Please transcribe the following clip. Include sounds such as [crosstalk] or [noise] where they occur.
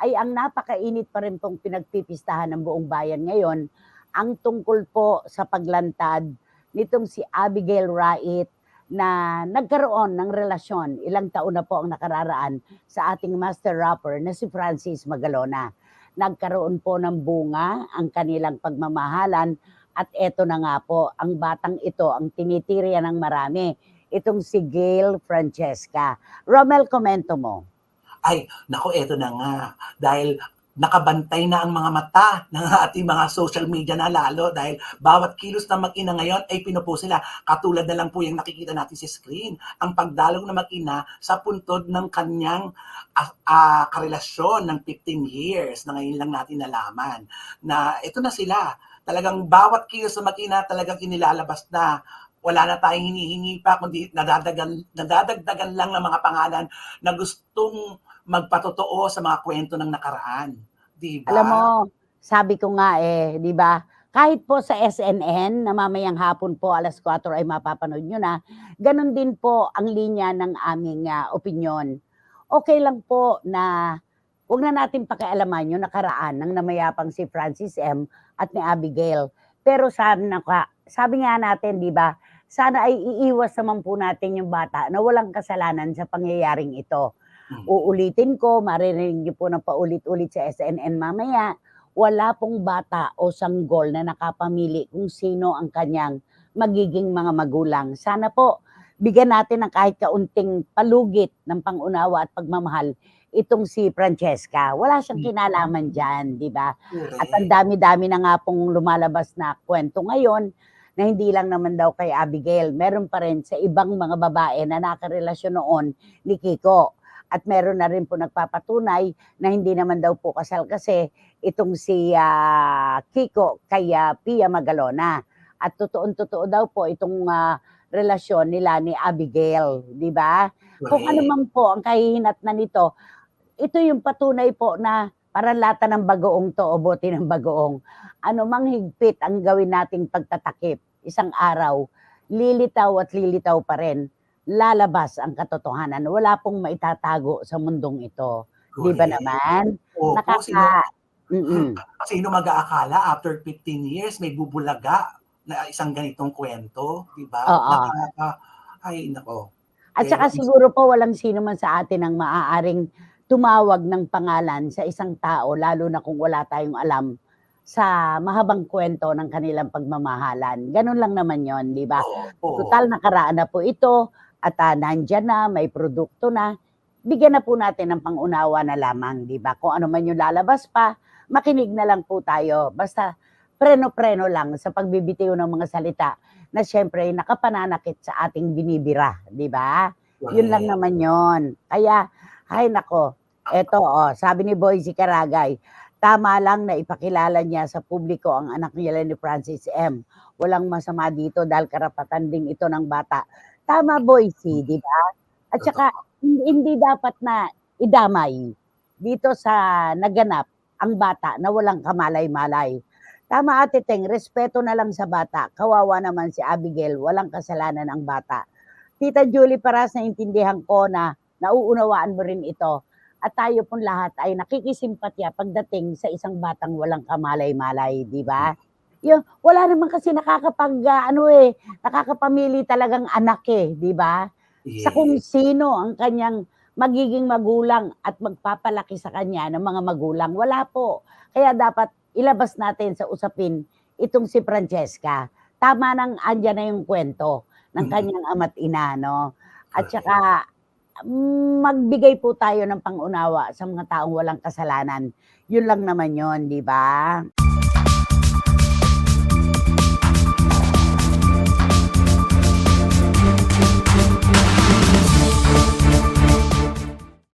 ay ang napakainit pa rin pong pinagpipistahan ng buong bayan ngayon, ang tungkol po sa paglantad nitong si Abigail Wright na nagkaroon ng relasyon, ilang taon na po ang nakararaan sa ating master rapper na si Francis Magalona. Nagkaroon po ng bunga ang kanilang pagmamahalan at eto na nga po, ang batang ito ang tinitirya ng marami. Itong si Gail Francesca. Romel, komento mo. Ay, nako, eto na nga. Dahil nakabantay na ang mga mata ng ating mga social media na lalo dahil bawat kilos na mag-ina ngayon ay pinupost sila. Katulad na lang po yung nakikita natin sa screen. Ang pagdalog na mag-ina sa puntod ng kanyang ah, ah, karelasyon ng 15 years na ngayon lang natin nalaman na ito na sila. Talagang bawat kilos na mag-ina talagang inilalabas na wala na tayong hinihingi pa kundi nadadagan, nadadagdagan lang ng mga pangalan na gustong magpatotoo sa mga kwento ng nakaraan. Di ba? Alam mo, sabi ko nga eh, di ba? Kahit po sa SNN, na mamayang hapon po, alas 4 ay mapapanood nyo na, ganun din po ang linya ng aming ah, opinion. Okay lang po na huwag na natin pakialaman yung nakaraan ng namayapang si Francis M. at ni Abigail. Pero sana ka, sabi nga natin, di ba, sana ay iiwas naman po natin yung bata na walang kasalanan sa pangyayaring ito. Mm. Uulitin ko, maririnig niyo po ng paulit-ulit sa SNN mamaya, wala pong bata o sanggol na nakapamili kung sino ang kanyang magiging mga magulang. Sana po, bigyan natin ng kahit kaunting palugit ng pangunawa at pagmamahal itong si Francesca. Wala siyang Mm. kinalaman dyan, di ba? At ang dami-dami na nga pong lumalabas na kwento ngayon na hindi lang naman daw kay Abigail, meron pa rin sa ibang mga babae na nakarelasyon noon ni Kiko. At meron na rin po nagpapatunay na hindi naman daw po kasal kasi itong si ah, Kiko kay ah, Pia Magalona. At totoong-totoo daw po itong ah, relasyon nila ni Abigail, di ba? Kung ano man po ang kahihinat na nito, ito yung patunay po na para lata ng bagoong to o bote ng bagoong. Ano mang higpit ang gawin nating pagtatakip, isang araw, lilitaw at lilitaw pa rin, lalabas ang katotohanan. Wala pong maitatago sa mundong ito. Di ba naman? Opo, Nakaka... sino, Mm-mm. [laughs] sino mag-aakala after 15 years may bubulaga na isang ganitong kwento, di ba? Oo. Nakaka, ay, nako. At Eh, saka siguro po walang sino man sa atin ang maaaring tumawag ng pangalan sa isang tao, lalo na kung wala tayong alam sa mahabang kwento ng kanilang pagmamahalan. Ganun lang naman yon, di ba? Oo. Total nakaraan na po ito at uh, nandyan na, may produkto na. Bigyan na po natin ng pangunawa na lamang, di ba? Kung ano man yung lalabas pa, makinig na lang po tayo. Basta preno-preno lang sa pagbibitiw ng mga salita na syempre nakapananakit sa ating binibira, di ba? Yun lang naman yon. Kaya, ay nako, eto oh, sabi ni Boycie Karagay, tama lang na ipakilala niya sa publiko ang anak niya ni Francis M. Walang masama dito dahil karapatan din ito ng bata. Tama Boycie, di ba? At saka, hindi, dapat na idamay dito sa naganap ang bata na walang kamalay-malay. Tama ate Teng, respeto na lang sa bata. Kawawa naman si Abigail, walang kasalanan ang bata. Tita Julie Paras, naintindihan ko na nauunawaan mo rin ito. At tayo pong lahat ay nakikisimpatya pagdating sa isang batang walang kamalay-malay, di ba? Yung, wala naman kasi nakakapag, ah, ano eh, nakakapamili talagang anak eh, di ba? Sa kung Yes. sino ang kanyang magiging magulang at magpapalaki sa kanya ng mga magulang. Wala po. Kaya dapat ilabas natin sa usapin itong si Francesca. Tama nang andyan na yung kwento ng kanyang ama't ina, no? At saka, mm, magbigay po tayo ng pangunawa sa mga taong walang kasalanan. Yun lang naman yon di ba?